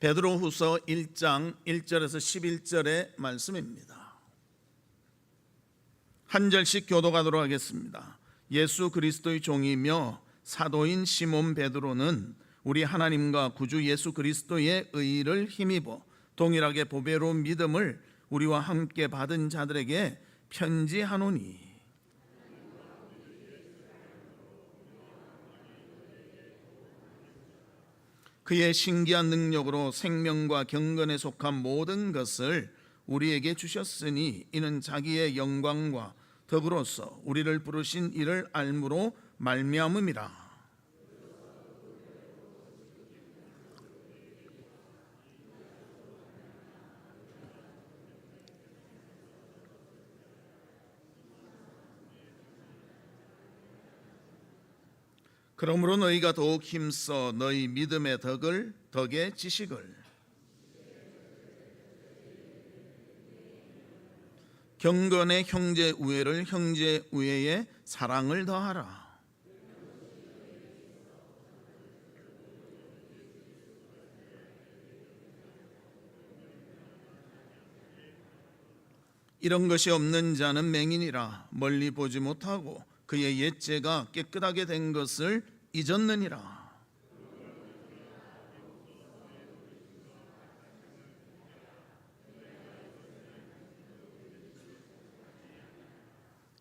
베드로후서 1장 1절에서 11절의 말씀입니다. 한 절씩 교도가도록 하겠습니다. 예수 그리스도의 종이며 사도인 시몬 베드로는 우리 하나님과 구주 예수 그리스도의 의를 힘입어 동일하게 보배로운 믿음을 우리와 함께 받은 자들에게 편지하노니 그의 신기한 능력으로 생명과 경건에 속한 모든 것을 우리에게 주셨으니 이는 자기의 영광과 덕으로서 우리를 부르신 이를 알므로 말미암음이라. 그러므로 너희가 더욱 힘써 너희 믿음의 덕을 덕의 지식을 경건의 형제 우애를 형제 우애에 사랑을 더하라. 이런 것이 없는 자는 맹인이라 멀리 보지 못하고 그의 옛죄가 깨끗하게 된 것을 잊었느니라.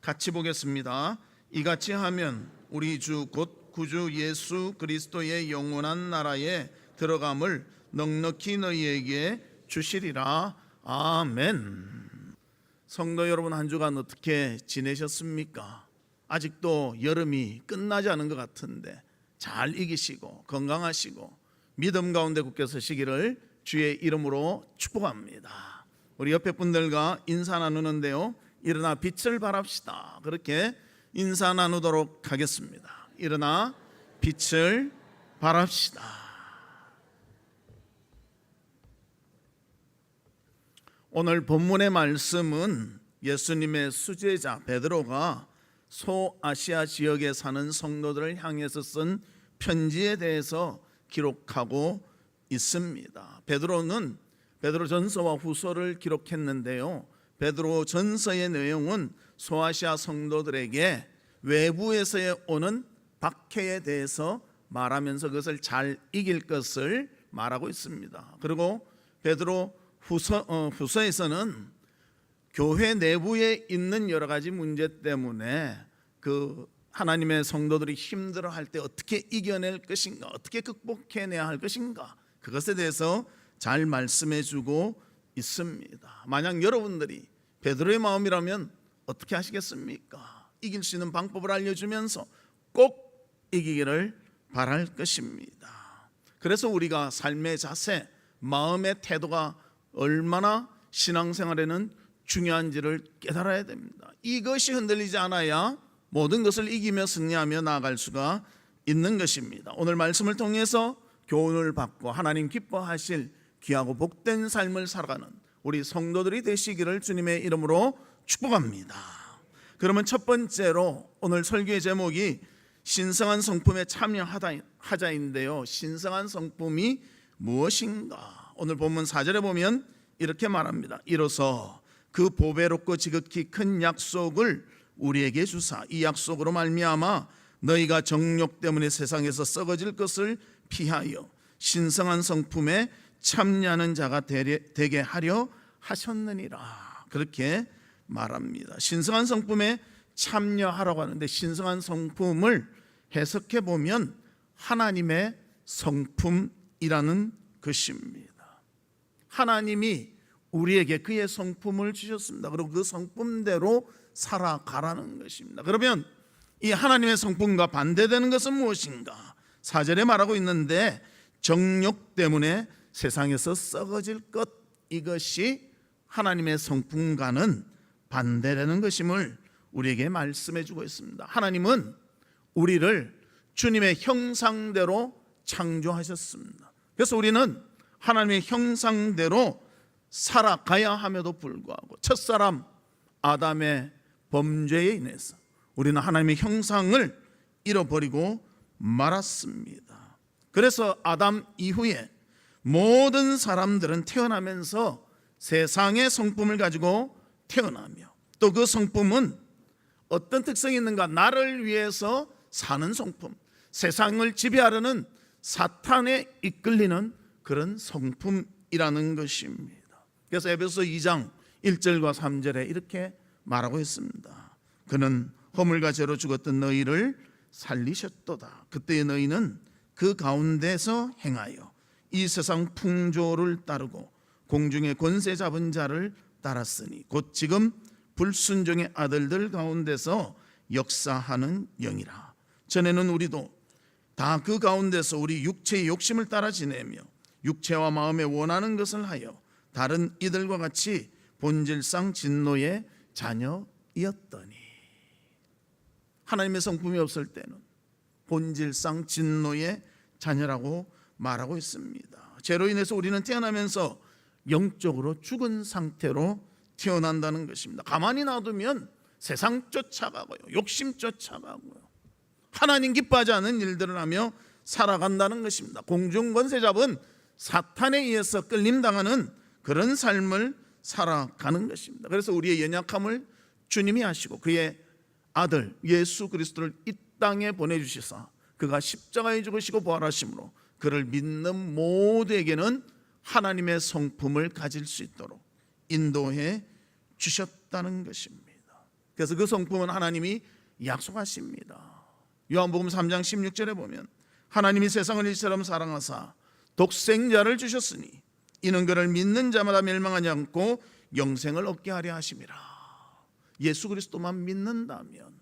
같이 보겠습니다. 이같이 하면 우리 주 곧 구주 예수 그리스도의 영원한 나라에 들어감을 넉넉히 너희에게 주시리라. 아멘. 성도 여러분 한 주간 어떻게 지내셨습니까? 아직도 여름이 끝나지 않은 것 같은데 잘 이기시고 건강하시고 믿음 가운데 굳게 서시기를 주의 이름으로 축복합니다. 우리 옆에 분들과 인사 나누는데요. 일어나 빛을 발합시다. 그렇게 인사 나누도록 하겠습니다. 일어나 빛을 발합시다. 오늘 본문의 말씀은 예수님의 수제자 베드로가 소아시아 지역에 사는 성도들을 향해서 쓴 편지에 대해서 기록하고 있습니다. 베드로는 베드로 전서와 후서를 기록했는데요. 베드로 전서의 내용은 소아시아 성도들에게 외부에서 오는 박해에 대해서 말하면서 그것을 잘 이길 것을 말하고 있습니다. 그리고 베드로 후서 어, 후서에서는 교회 내부에 있는 여러 가지 문제 때문에 그 하나님의 성도들이 힘들어 할 때 어떻게 이겨낼 것인가, 어떻게 극복해내야 할 것인가 그것에 대해서 잘 말씀해 주고 있습니다. 만약 여러분들이 베드로의 마음이라면 어떻게 하시겠습니까? 이길 수 있는 방법을 알려주면서 꼭 이기기를 바랄 것입니다. 그래서 우리가 삶의 자세, 마음의 태도가 얼마나 신앙생활에는 중요한지를 깨달아야 됩니다. 이것이 흔들리지 않아야 모든 것을 이기며 승리하며 나아갈 수가 있는 것입니다. 오늘 말씀을 통해서 교훈을 받고 하나님 기뻐하실 귀하고 복된 삶을 살아가는 우리 성도들이 되시기를 주님의 이름으로 축복합니다. 그러면 첫 번째로 오늘 설교의 제목이 신성한 성품에 참여하자인데요. 신성한 성품이 무엇인가? 오늘 본문 4절에 보면 이렇게 말합니다. 이로써 그 보배롭고 지극히 큰 약속을 우리에게 주사 이 약속으로 말미암아 너희가 정욕 때문에 세상에서 썩어질 것을 피하여 신성한 성품에 참여하는 자가 되게 하려 하셨느니라 그렇게 말합니다. 신성한 성품에 참여하라고 하는데 신성한 성품을 해석해 보면 하나님의 성품이라는 것입니다. 하나님이 우리에게 그의 성품을 주셨습니다. 그리고 그 성품대로 살아가라는 것입니다. 그러면 이 하나님의 성품과 반대되는 것은 무엇인가? 사절에 말하고 있는데 정욕 때문에 세상에서 썩어질 것 이것이 하나님의 성품과는 반대라는 것임을 우리에게 말씀해 주고 있습니다. 하나님은 우리를 주님의 형상대로 창조하셨습니다. 그래서 우리는 하나님의 형상대로 살아가야 함에도 불구하고 첫사람 아담의 범죄에 인해서 우리는 하나님의 형상을 잃어버리고 말았습니다. 그래서 아담 이후에 모든 사람들은 태어나면서 세상의 성품을 가지고 태어나며 또 그 성품은 어떤 특성이 있는가? 나를 위해서 사는 성품, 세상을 지배하려는 사탄에 이끌리는 그런 성품이라는 것입니다. 그래서 에베소 2장 1절과 3절에 이렇게 말하고 있습니다. 그는 허물과 죄로 죽었던 너희를 살리셨도다. 그때의 너희는 그 가운데서 행하여 이 세상 풍조를 따르고 공중의 권세 잡은 자를 따랐으니 곧 지금 불순종의 아들들 가운데서 역사하는 영이라. 전에는 우리도 다 그 가운데서 우리 육체의 욕심을 따라 지내며 육체와 마음에 원하는 것을 하여 다른 이들과 같이 본질상 진노의 자녀이었더니 하나님의 성품이 없을 때는 본질상 진노의 자녀라고 말하고 있습니다. 죄로 인해서 우리는 태어나면서 영적으로 죽은 상태로 태어난다는 것입니다. 가만히 놔두면 세상 쫓아가고요. 욕심 쫓아가고요. 하나님 기뻐하지 않은 일들을 하며 살아간다는 것입니다. 공중 권세 잡은 사탄에 의해서 끌림당하는 그런 삶을 살아가는 것입니다. 그래서 우리의 연약함을 주님이 아시고 그의 아들 예수 그리스도를 이 땅에 보내주시사 그가 십자가에 죽으시고 부활하심으로 그를 믿는 모두에게는 하나님의 성품을 가질 수 있도록 인도해 주셨다는 것입니다. 그래서 그 성품은 하나님이 약속하십니다. 요한복음 3장 16절에 보면 하나님이 세상을 이처럼 사랑하사 독생자를 주셨으니 이는 그를 믿는 자마다 멸망하지 않고 영생을 얻게 하려 하심이라. 예수 그리스도만 믿는다면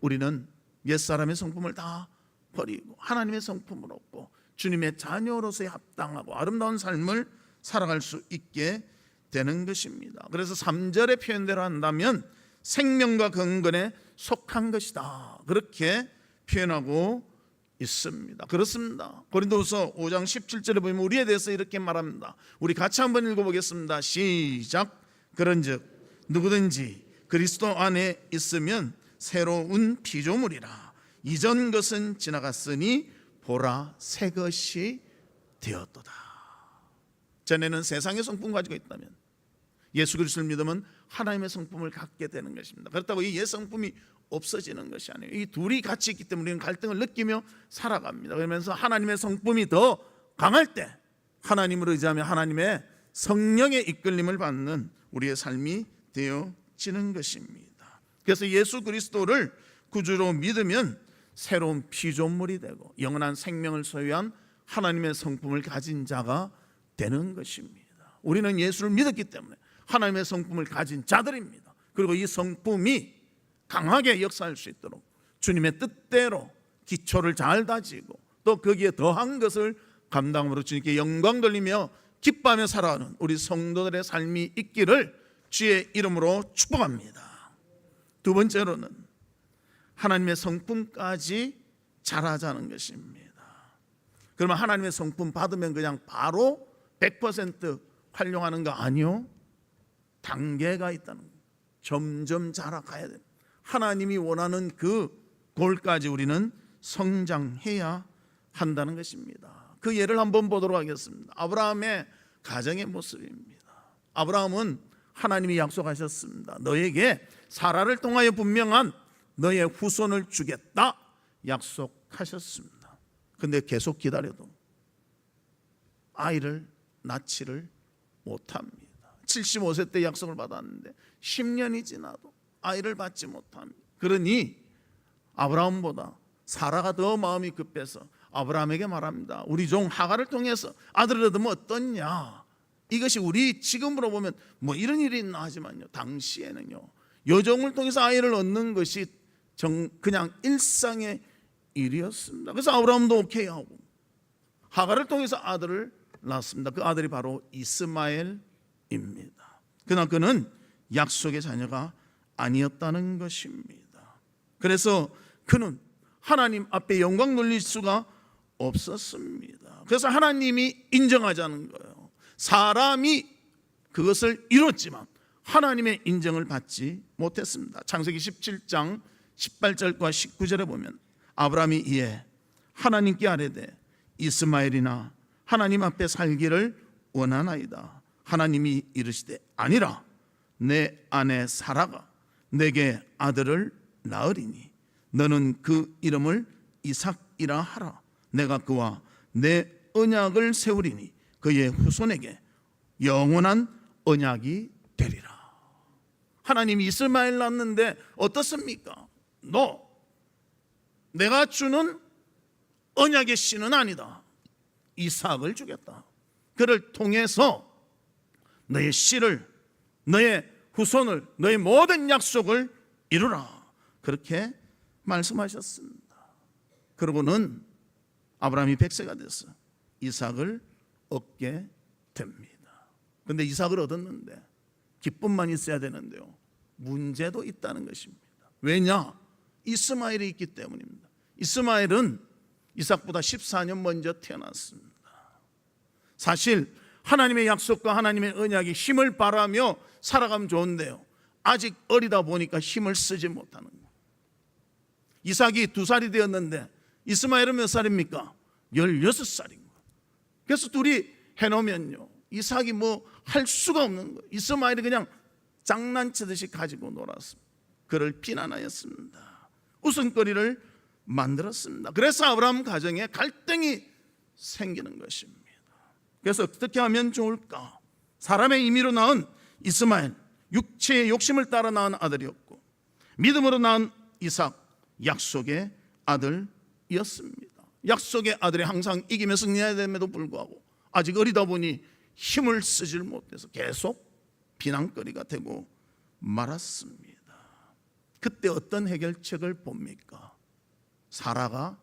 우리는 옛사람의 성품을 다 버리고 하나님의 성품을 얻고 주님의 자녀로서의 합당하고 아름다운 삶을 살아갈 수 있게 되는 것입니다. 그래서 3절의 표현대로 한다면 생명과 건건에 속한 것이다. 그렇게 표현하고 있습니다. 그렇습니다. 고린도후서 5장 17절에 보면 우리에 대해서 이렇게 말합니다. 우리 같이 한번 읽어보겠습니다. 시작. 그런즉 누구든지 그리스도 안에 있으면 새로운 피조물이라. 이전 것은 지나갔으니 보라 새 것이 되었도다. 전에는 세상의 성품 가지고 있다면 예수 그리스도를 믿으면 하나님의 성품을 갖게 되는 것입니다. 그렇다고 이 옛 성품이 없어지는 것이 아니에요. 이 둘이 같이 있기 때문에 우리는 갈등을 느끼며 살아갑니다. 그러면서 하나님의 성품이 더 강할 때 하나님을 의지하며 하나님의 성령의 이끌림을 받는 우리의 삶이 되어지는 것입니다. 그래서 예수 그리스도를 구주로 믿으면 새로운 피조물이 되고 영원한 생명을 소유한 하나님의 성품을 가진 자가 되는 것입니다. 우리는 예수를 믿었기 때문에 하나님의 성품을 가진 자들입니다. 그리고 이 성품이 강하게 역사할 수 있도록 주님의 뜻대로 기초를 잘 다지고 또 거기에 더한 것을 감당으로 주님께 영광 돌리며 기뻐하며 살아가는 우리 성도들의 삶이 있기를 주의 이름으로 축복합니다. 두 번째로는 하나님의 성품까지 잘하자는 것입니다. 그러면 하나님의 성품 받으면 그냥 바로 100% 활용하는 거 아니요? 단계가 있다는 거예요. 점점 자라가야 돼요. 하나님이 원하는 그 골까지 우리는 성장해야 한다는 것입니다. 그 예를 한번 보도록 하겠습니다. 아브라함의 가정의 모습입니다. 아브라함은 하나님이 약속하셨습니다. 너에게 사라를 통하여 분명한 너의 후손을 주겠다 약속하셨습니다. 근데 계속 기다려도 아이를 낳지를 못합니다. 75세 때 약속을 받았는데 10년이 지나도 아이를 받지 못합니다. 그러니 아브라함보다 사라가 더 마음이 급해서 아브라함에게 말합니다. 우리 종 하가를 통해서 아들을 얻으면 어떻냐? 이것이 우리 지금으로 보면 뭐 이런 일이 있나 하지만요. 당시에는요. 여종을 통해서 아이를 얻는 것이 정, 그냥 일상의 일이었습니다. 그래서 아브라함도 오케이 하고 하가를 통해서 아들을 낳았습니다. 그 아들이 바로 이스마엘 입니다. 그러나 그는 약속의 자녀가 아니었다는 것입니다. 그래서 그는 하나님 앞에 영광 돌릴 수가 없었습니다. 그래서 하나님이 인정하자는 거예요. 사람이 그것을 이뤘지만 하나님의 인정을 받지 못했습니다. 창세기 17장 18절과 19절에 보면 아브라함이 이에 하나님께 아뢰되 이스마엘이나 하나님 앞에 살기를 원하나이다. 하나님이 이르시되 아니라 내 아내 사라가 내게 아들을 낳으리니 너는 그 이름을 이삭이라 하라. 내가 그와 내 언약을 세우리니 그의 후손에게 영원한 언약이 되리라. 하나님이 이스마엘 낳았는데 어떻습니까? 너 내가 주는 언약의 씨는 아니다. 이삭을 주겠다. 그를 통해서 너의 씨를 너의 후손을 너의 모든 약속을 이루라. 그렇게 말씀하셨습니다. 그러고는 아브라함이 백세가 돼서 이삭을 얻게 됩니다. 근데 이삭을 얻었는데 기쁨만 있어야 되는데요. 문제도 있다는 것입니다. 왜냐? 이스마엘이 있기 때문입니다. 이스마엘은 이삭보다 14년 먼저 태어났습니다. 사실 하나님의 약속과 하나님의 언약이 힘을 발하며 살아가면 좋은데요. 아직 어리다 보니까 힘을 쓰지 못하는 거예요. 이삭이 두 살이 되었는데 이스마엘은 몇 살입니까? 16살인 거예요. 그래서 둘이 해놓으면요. 이삭이 뭐 할 수가 없는 거예요. 이스마엘이 그냥 장난치듯이 가지고 놀았습니다. 그를 비난하였습니다. 웃음거리를 만들었습니다. 그래서 아브라함 가정에 갈등이 생기는 것입니다. 그래서 어떻게 하면 좋을까? 사람의 임의로 낳은 이스마엘, 육체의 욕심을 따라 낳은 아들이었고 믿음으로 낳은 이삭, 약속의 아들이었습니다. 약속의 아들이 항상 이기며 승리해야 됨에도 불구하고 아직 어리다 보니 힘을 쓰질 못해서 계속 비난거리가 되고 말았습니다. 그때 어떤 해결책을 봅니까? 사라가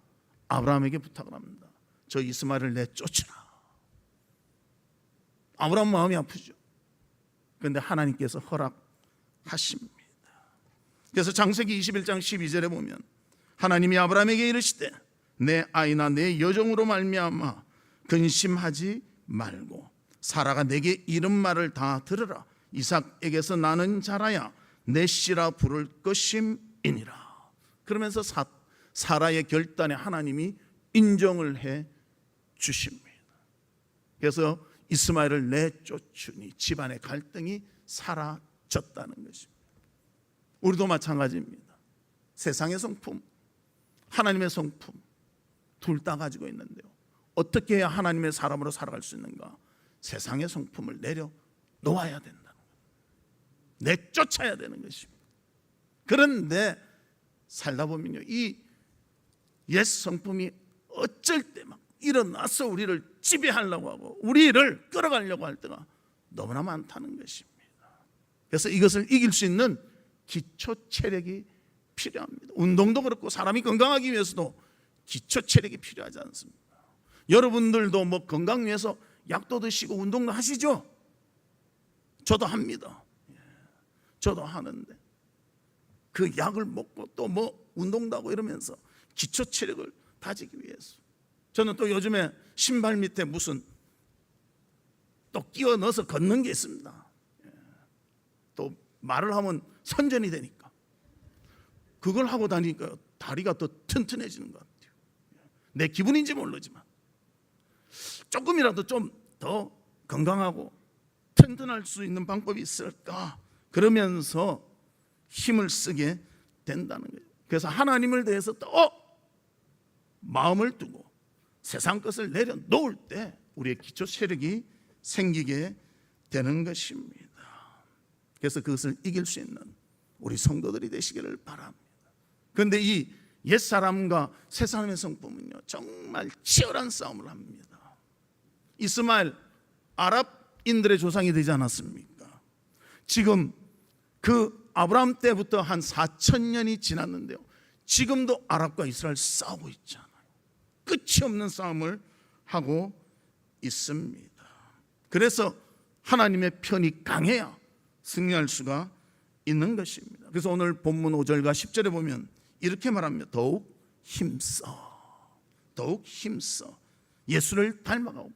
아브라함에게 부탁을 합니다. 저 이스마엘을 내쫓으라. 아브라함 마음이 아프죠. 그런데 하나님께서 허락하십니다. 그래서 장세기 21장 12절에 보면 하나님이 아브라함에게 이르시되 내 아이나 내 여종으로 말미암아 근심하지 말고 사라가 내게 이런 말을 다 들으라 이삭에게서 나는 자라야 내 씨라 부를 것임이니라 그러면서 사, 사라의 결단에 하나님이 인정을 해 주십니다. 그래서 이스마엘을 내쫓으니 집안의 갈등이 사라졌다는 것입니다. 우리도 마찬가지입니다. 세상의 성품, 하나님의 성품 둘 다 가지고 있는데요. 어떻게 해야 하나님의 사람으로 살아갈 수 있는가? 세상의 성품을 내려 놓아야 거예요. 내쫓아야 되는 것입니다. 그런데 살다 보면요, 이 옛 성품이 어쩔 때막 일어나서 우리를 지배하려고 하고 우리를 끌어가려고 할 때가 너무나 많다는 것입니다. 그래서 이것을 이길 수 있는 기초 체력이 필요합니다. 운동도 그렇고 사람이 건강하기 위해서도 기초 체력이 필요하지 않습니까? 여러분들도 뭐 건강 위해서 약도 드시고 운동도 하시죠? 저도 합니다. 예. 저도 하는데 그 약을 먹고 또 뭐 운동도 하고 이러면서 기초 체력을 다지기 위해서 저는 또 요즘에 신발 밑에 무슨 또 끼워 넣어서 걷는 게 있습니다. 예. 또 말을 하면 선전이 되니까 그걸 하고 다니니까 다리가 더 튼튼해지는 것 같아요. 내 기분인지 모르지만 조금이라도 좀 더 건강하고 튼튼할 수 있는 방법이 있을까? 그러면서 힘을 쓰게 된다는 거예요. 그래서 하나님을 대해서 또 마음을 두고 세상 것을 내려놓을 때 우리의 기초 체력이 생기게 되는 것입니다. 그래서 그것을 이길 수 있는 우리 성도들이 되시기를 바랍니다. 그런데 이 옛사람과 새사람의 성품은요 정말 치열한 싸움을 합니다. 이스마엘 아랍인들의 조상이 되지 않았습니까? 지금 그 아브라함 때부터 한 4천 년이 지났는데요. 지금도 아랍과 이스라엘 싸우고 있잖아요. 끝이 없는 싸움을 하고 있습니다. 그래서 하나님의 편이 강해야 승리할 수가 있는 것입니다. 그래서 오늘 본문 5절과 10절에 보면 이렇게 말합니다. 더욱 힘써. 더욱 힘써. 예수를 닮아가고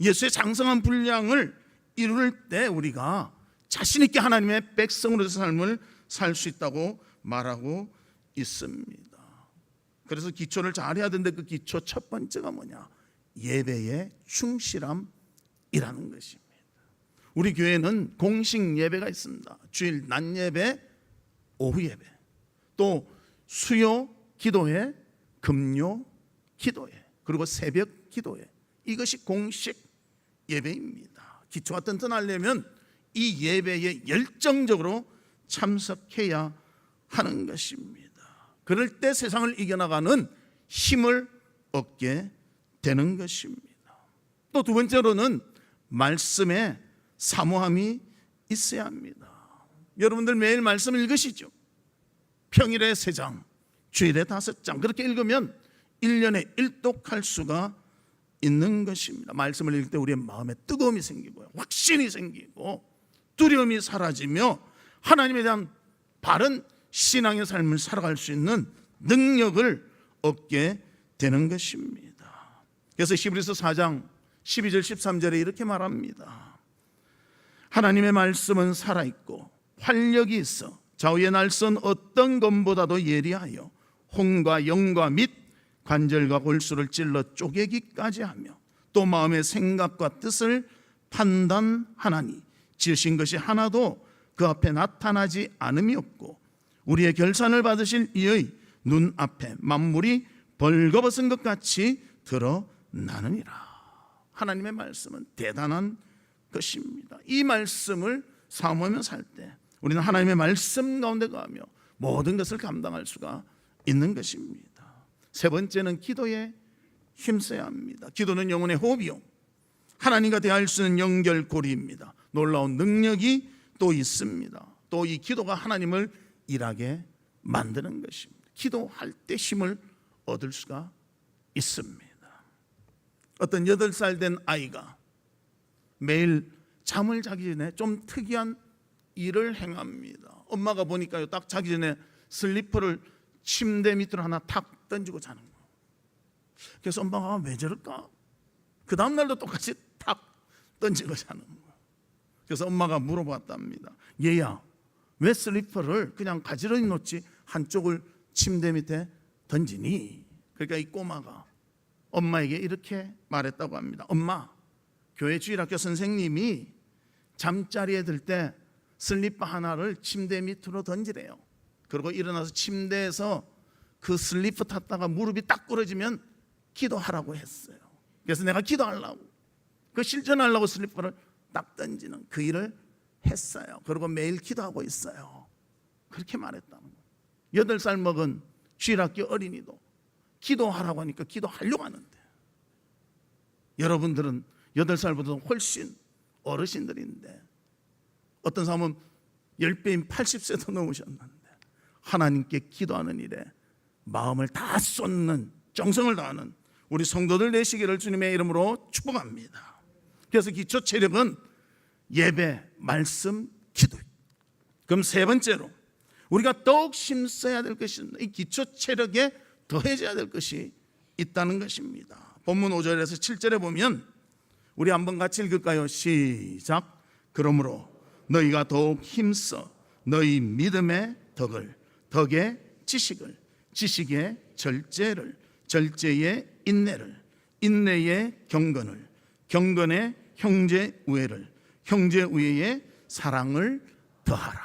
예수의 장성한 분량을 이룰 때 우리가 자신 있게 하나님의 백성으로서 삶을 살 수 있다고 말하고 있습니다. 그래서 기초를 잘 해야 되는데 그 기초 첫 번째가 뭐냐? 예배의 충실함이라는 것입니다. 우리 교회는 공식 예배가 있습니다. 주일 낮 예배, 오후 예배, 또 수요 기도회, 금요 기도회, 그리고 새벽 기도회. 이것이 공식 예배입니다. 기초가 튼튼하려면 이 예배에 열정적으로 참석해야 하는 것입니다. 그럴 때 세상을 이겨나가는 힘을 얻게 되는 것입니다. 또 두 번째로는 말씀에 사모함이 있어야 합니다. 여러분들 매일 말씀을 읽으시죠? 평일에 세 장, 주일에 다섯 장 그렇게 읽으면 1년에 일독할 수가 있는 것입니다. 말씀을 읽을 때 우리의 마음에 뜨거움이 생기고요. 확신이 생기고 두려움이 사라지며 하나님에 대한 바른 신앙의 삶을 살아갈 수 있는 능력을 얻게 되는 것입니다. 그래서 히브리서 4장 12절 13절에 이렇게 말합니다. 하나님의 말씀은 살아 있고 활력이 있어 좌우의 날선 어떤 검보다도 예리하여 혼과 영과 및 관절과 골수를 찔러 쪼개기까지 하며 또 마음의 생각과 뜻을 판단하나니 지으신 것이 하나도 그 앞에 나타나지 않음이 없고 우리의 결산을 받으실 이의 눈 앞에 만물이 벌거벗은 것 같이 드러나느니라. 하나님의 말씀은 대단한 것입니다. 이 말씀을 사모하며 살 때 우리는 하나님의 말씀 가운데 가며 모든 것을 감당할 수가 있는 것입니다. 세 번째는 기도에 힘써야 합니다. 기도는 영혼의 호흡이요. 하나님과 대할 수 있는 연결고리입니다. 놀라운 능력이 또 있습니다. 또 이 기도가 하나님을 일하게 만드는 것입니다. 기도할 때 힘을 얻을 수가 있습니다. 어떤 여덟 살된 아이가 매일 잠을 자기 전에 좀 특이한 일을 행합니다. 엄마가 보니까요, 딱 자기 전에 슬리퍼를 침대 밑으로 하나 탁 던지고 자는 거예요. 그래서 엄마가 왜 저럴까? 그 다음 날도 똑같이 탁 던지고 자는 거예요. 그래서 엄마가 물어봤답니다. 얘야, 왜 슬리퍼를 그냥 가지런히 놓지 한쪽을 침대 밑에 던지니? 그러니까 이 꼬마가 엄마에게 이렇게 말했다고 합니다. 엄마, 교회 주일학교 선생님이 잠자리에 들 때 슬리퍼 하나를 침대 밑으로 던지래요. 그리고 일어나서 침대에서 그 슬리퍼 탔다가 무릎이 딱 부러지면 기도하라고 했어요. 그래서 내가 기도하려고 그 실천하려고 슬리퍼를 딱 던지는 그 일을 했어요. 그리고 매일 기도하고 있어요. 그렇게 말했다는 거예요. 여덟 살 먹은 주일학교 어린이도 기도하라고 하니까 기도하려고 하는데 여러분들은 여덟 살보다 훨씬 어르신들인데 어떤 사람은 10배인 80세도 넘으셨는데 하나님께 기도하는 일에 마음을 다 쏟는 정성을 다하는 우리 성도들 되시기를 주님의 이름으로 축복합니다. 그래서 기초 체력은 예배, 말씀, 기도. 그럼 세 번째로 우리가 더욱 힘써야 될 것이 이 기초 체력에 더해져야 될 것이 있다는 것입니다. 본문 5절에서 7절에 보면 우리 한번 같이 읽을까요? 시작. 그러므로 너희가 더욱 힘써 너희 믿음의 덕을 덕의 지식을 지식의 절제를 절제의 인내를 인내의 경건을 경건의 형제 우애를 형제 우애의 사랑을 더하라.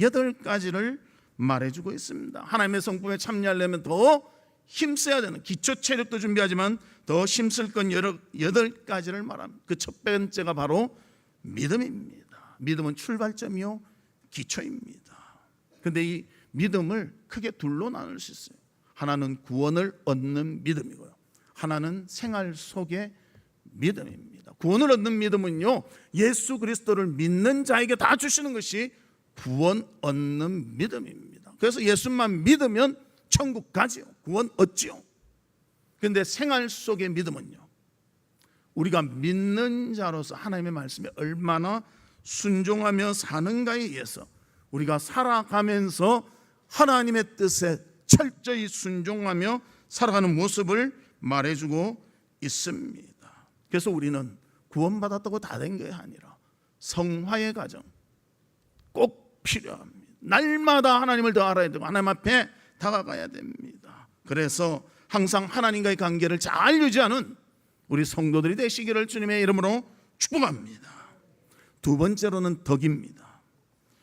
여덟 가지를 말해주고 있습니다. 하나님의 성품에 참여하려면 더 힘써야 되는 기초 체력도 준비하지만 더 힘쓸 건 여러 여덟 가지를 말합니다. 그 첫 번째가 바로 믿음입니다. 믿음은 출발점이요 기초입니다. 근데 이 믿음을 크게 둘로 나눌 수 있어요. 하나는 구원을 얻는 믿음이고요. 하나는 생활 속의 믿음입니다. 구원을 얻는 믿음은요, 예수 그리스도를 믿는 자에게 다 주시는 것이 구원 얻는 믿음입니다. 그래서 예수만 믿으면 천국 가지요. 구원 얻지요. 그런데 생활 속의 믿음은요. 우리가 믿는 자로서 하나님의 말씀에 얼마나 순종하며 사는가에 의해서 우리가 살아가면서 하나님의 뜻에 철저히 순종하며 살아가는 모습을 말해주고 있습니다. 그래서 우리는 구원받았다고 다 된 게 아니라 성화의 과정 꼭 필요합니다. 날마다 하나님을 더 알아야 되고 하나님 앞에 다가가야 됩니다. 그래서 항상 하나님과의 관계를 잘 유지하는 우리 성도들이 되시기를 주님의 이름으로 축복합니다. 두 번째로는 덕입니다.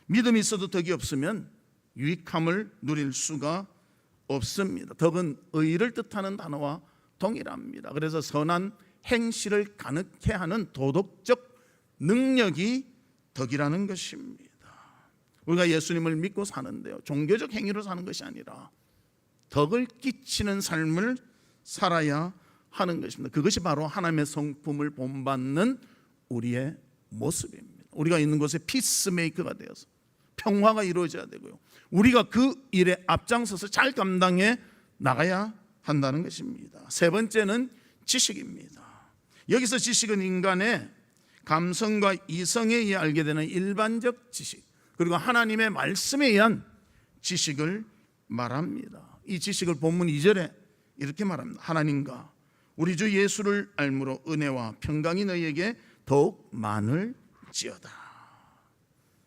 믿음이 있어도 덕이 없으면 유익함을 누릴 수가 없습니다. 덕은 의를 뜻하는 단어와 동일합니다. 그래서 선한 행실을 가능케 하는 도덕적 능력이 덕이라는 것입니다. 우리가 예수님을 믿고 사는데요. 종교적 행위로 사는 것이 아니라 덕을 끼치는 삶을 살아야 하는 것입니다. 그것이 바로 하나님의 성품을 본받는 우리의 모습입니다. 우리가 있는 곳에 피스메이커가 되어서 평화가 이루어져야 되고요. 우리가 그 일에 앞장서서 잘 감당해 나가야 한다는 것입니다. 세 번째는 지식입니다. 여기서 지식은 인간의 감성과 이성에 의해 알게 되는 일반적 지식, 그리고 하나님의 말씀에 의한 지식을 말합니다. 이 지식을 본문 2절에 이렇게 말합니다. 하나님과 우리 주 예수를 알므로 은혜와 평강이 너희에게 더욱 많을지어다.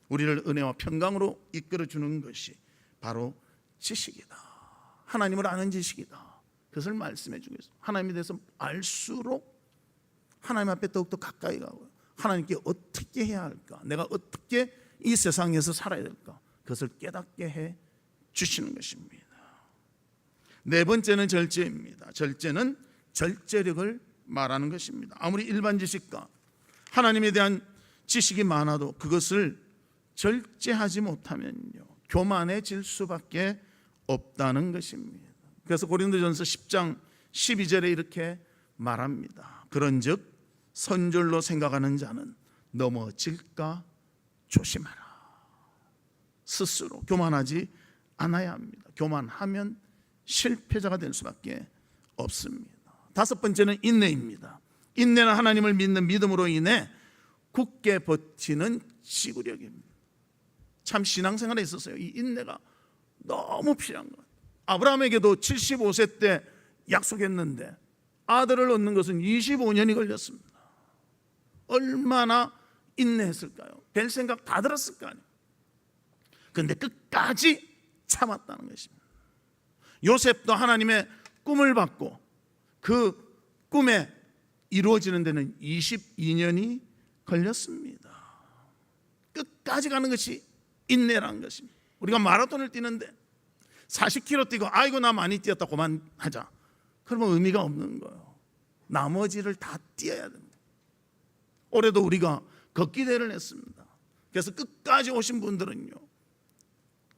우리를 은혜와 평강으로 이끌어 주는 것이 바로 지식이다. 하나님을 아는 지식이다. 그것을 말씀해 주고 있습니다. 하나님에 대해서 알수록 하나님 앞에 더욱더 가까이 가고 하나님께 어떻게 해야 할까? 내가 어떻게 이 세상에서 살아야 될까? 그것을 깨닫게 해 주시는 것입니다. 네 번째는 절제입니다. 절제는 절제력을 말하는 것입니다. 아무리 일반 지식과 하나님에 대한 지식이 많아도 그것을 절제하지 못하면요. 교만해질 수밖에 없다는 것입니다. 그래서 고린도전서 10장 12절에 이렇게 말합니다. 그런즉 선절로 생각하는 자는 넘어질까 조심하라. 스스로 교만하지 않아야 합니다. 교만하면 실패자가 될 수밖에 없습니다. 다섯 번째는 인내입니다. 인내는 하나님을 믿는 믿음으로 인해 굳게 버티는 지구력입니다. 참 신앙생활에 있어서요. 이 인내가 너무 필요한 거예요. 아브라함에게도 75세 때 약속했는데 아들을 얻는 것은 25년이 걸렸습니다. 얼마나 인내했을까요? 별 생각 다 들었을 거 아니에요. 근데 끝까지 참았다는 것입니다. 요셉도 하나님의 꿈을 받고 그 꿈에 이루어지는 데는 22년이 걸렸습니다. 끝까지 가는 것이 인내라는 것입니다. 우리가 마라톤을 뛰는데 40km 뛰고 아이고 나 많이 뛰었다 그만하자. 그러면 의미가 없는 거예요. 나머지를 다 뛰어야 됩니다. 올해도 우리가 걷기 대회를 했습니다. 그래서 끝까지 오신 분들은요.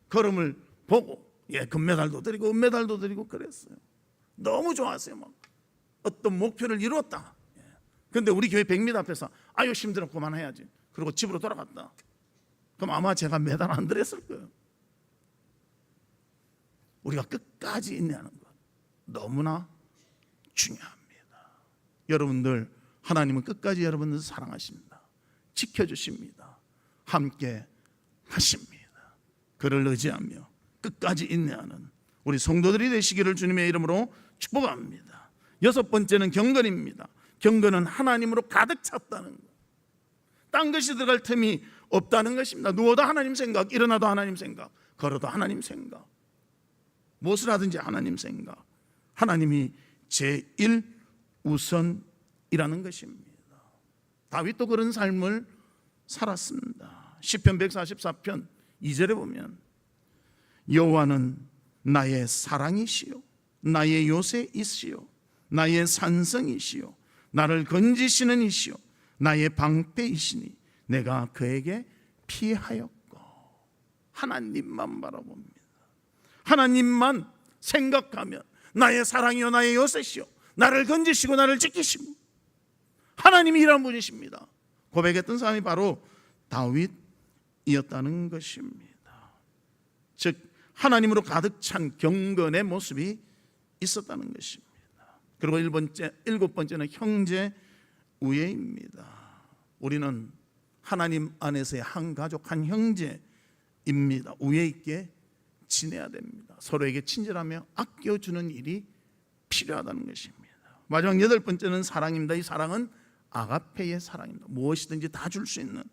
걸음을 보고 예, 금메달도 드리고 은메달도 드리고 그랬어요. 너무 좋았어요. 막 어떤 목표를 이루었다. 예. 근데 우리 교회 100m 앞에서 아유 힘들어 그만해야지. 그리고 집으로 돌아갔다. 그럼 아마 제가 메달 안 드렸을 거예요. 우리가 끝까지 인내하는 것 너무나 중요합니다. 여러분들 하나님은 끝까지 여러분을 사랑하십니다. 지켜주십니다. 함께 하십니다. 그를 의지하며 끝까지 인내하는 우리 성도들이 되시기를 주님의 이름으로 축복합니다. 여섯 번째는 경건입니다. 경건은 하나님으로 가득 찼다는 것. 딴 것이 들어갈 틈이 없다는 것입니다. 누워도 하나님 생각, 일어나도 하나님 생각, 걸어도 하나님 생각. 무엇을 하든지 하나님 생각. 하나님이 제일 우선 이라는 것입니다. 다윗도 그런 삶을 살았습니다. 시편 144편 2절에 보면 여호와는 나의 사랑이시요 나의 요새이시요 나의 산성이시요 나를 건지시는 이시요 나의 방패이시니 내가 그에게 피하였고 하나님만 바라봅니다. 하나님만 생각하면 나의 사랑이요 나의 요새시요 나를 건지시고 나를 지키시고 하나님이 일한 분이십니다. 고백했던 사람이 바로 다윗이었다는 것입니다. 즉 하나님으로 가득 찬 경건의 모습이 있었다는 것입니다. 그리고 일 번째, 일곱 번째는 형제 우애입니다. 우리는 하나님 안에서의 한 가족, 한 형제입니다. 우애 있게 지내야 됩니다. 서로에게 친절하며 아껴주는 일이 필요하다는 것입니다. 마지막 여덟 번째는 사랑입니다. 이 사랑은 아가페의 사랑입니다. 무엇이든지 다 줄 수 있는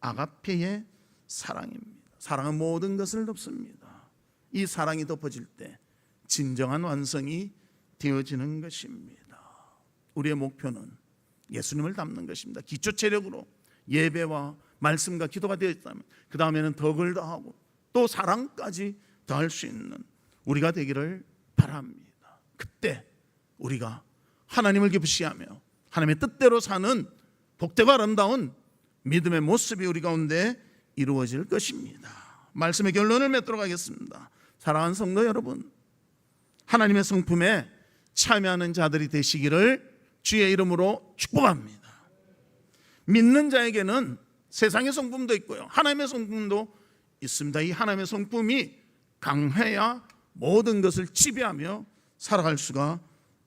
아가페의 사랑입니다. 사랑은 모든 것을 덮습니다. 이 사랑이 덮어질 때 진정한 완성이 되어지는 것입니다. 우리의 목표는 예수님을 닮는 것입니다. 기초 체력으로 예배와 말씀과 기도가 되어 있다면 그 다음에는 덕을 더하고 또 사랑까지 더할 수 있는 우리가 되기를 바랍니다. 그때 우리가 하나님을 기쁘시하며 하나님의 뜻대로 사는 복되고 아름다운 믿음의 모습이 우리 가운데 이루어질 것입니다. 말씀의 결론을 맺도록 하겠습니다. 사랑하는 성도 여러분, 하나님의 성품에 참여하는 자들이 되시기를 주의 이름으로 축복합니다. 믿는 자에게는 세상의 성품도 있고요. 하나님의 성품도 있습니다. 이 하나님의 성품이 강해야 모든 것을 지배하며 살아갈 수가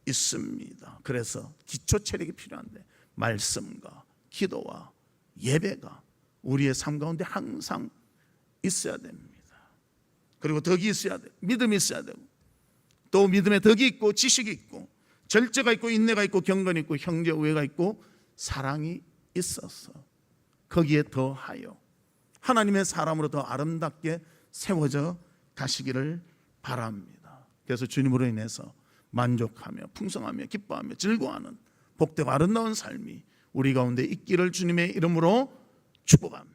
있습니다. 그래서 기초 체력이 필요한데 말씀과 기도와 예배가 우리의 삶 가운데 항상 있어야 됩니다. 그리고 덕이 있어야 돼. 믿음이 있어야 되고 또 믿음에 덕이 있고 지식이 있고 절제가 있고 인내가 있고 경건이 있고 형제 우애가 있고 사랑이 있어서 거기에 더하여 하나님의 사람으로 더 아름답게 세워져 가시기를 바랍니다. 그래서 주님으로 인해서 만족하며 풍성하며 기뻐하며 즐거워하는 복되고 아름다운 삶이 우리 가운데 있기를 주님의 이름으로 축복합니다.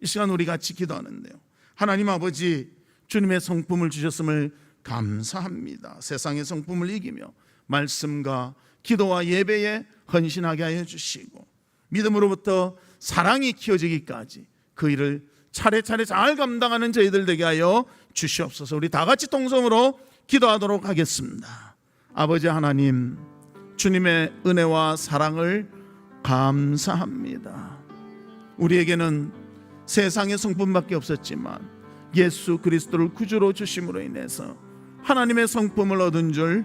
이 시간 우리 같이 기도하는데요. 하나님 아버지 주님의 성품을 주셨음을 감사합니다. 세상의 성품을 이기며 말씀과 기도와 예배에 헌신하게 하여 주시고 믿음으로부터 사랑이 키워지기까지 그 일을 차례차례 잘 감당하는 저희들 되게 하여 주시옵소서. 우리 다 같이 통성으로 기도하도록 하겠습니다. 아버지 하나님, 주님의 은혜와 사랑을 감사합니다. 우리에게는 세상의 성품밖에 없었지만 예수 그리스도를 구주로 주심으로 인해서 하나님의 성품을 얻은 줄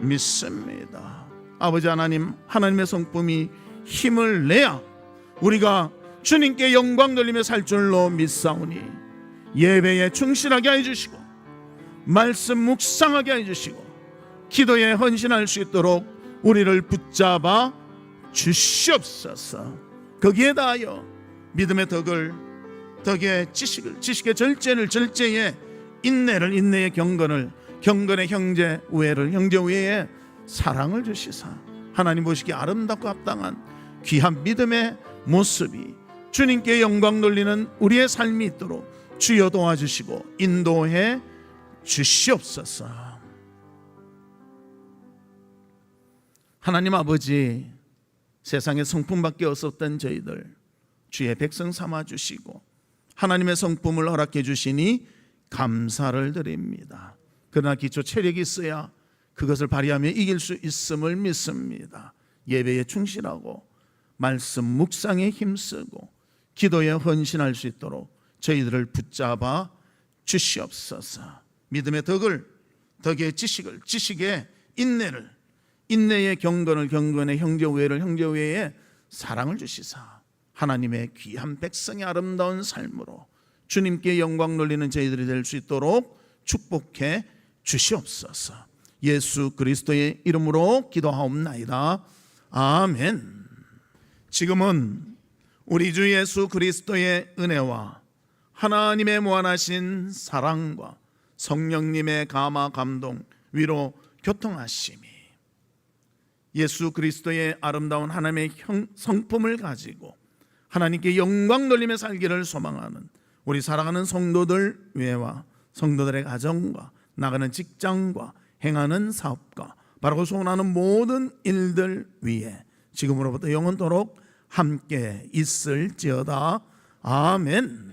믿습니다. 아버지 하나님, 하나님의 성품이 힘을 내야 우리가 주님께 영광 돌리며 살 줄로 믿사오니 예배에 충실하게 해 주시고 말씀 묵상하게 해 주시고 기도에 헌신할 수 있도록 우리를 붙잡아 주시옵소서. 거기에 다하여 믿음의 덕을 덕의 지식을 지식의 절제를 절제의 인내를 인내의 경건을 경건의 형제 우애를 형제 우애의 사랑을 주시사 하나님 보시기 아름답고 합당한 귀한 믿음의 모습이 주님께 영광 돌리는 우리의 삶이 있도록 주여 도와주시고 인도해 주시옵소서. 하나님 아버지 세상에 성품밖에 없었던 저희들 주의 백성 삼아 주시고 하나님의 성품을 허락해 주시니 감사를 드립니다. 그러나 기초 체력이 있어야 그것을 발휘하며 이길 수 있음을 믿습니다. 예배에 충실하고 말씀 묵상에 힘쓰고 기도에 헌신할 수 있도록 저희들을 붙잡아 주시옵소서. 믿음의 덕을 덕의 지식을 지식의 인내를 인내의 경건을 경건의 형제 우애를 형제 우애의 사랑을 주시사 하나님의 귀한 백성의 아름다운 삶으로 주님께 영광 돌리는 저희들이 될 수 있도록 축복해 주시옵소서. 예수 그리스도의 이름으로 기도하옵나이다. 아멘. 지금은 우리 주 예수 그리스도의 은혜와 하나님의 무한하신 사랑과 성령님의 감화 감동 위로 교통하심이 예수 그리스도의 아름다운 하나님의 형, 성품을 가지고 하나님께 영광 돌리며 살기를 소망하는 우리 사랑하는 성도들 외와 성도들의 가정과 나가는 직장과 행하는 사업과 바라고 소원하는 모든 일들 위에 지금으로부터 영원토록 함께 있을지어다 아멘.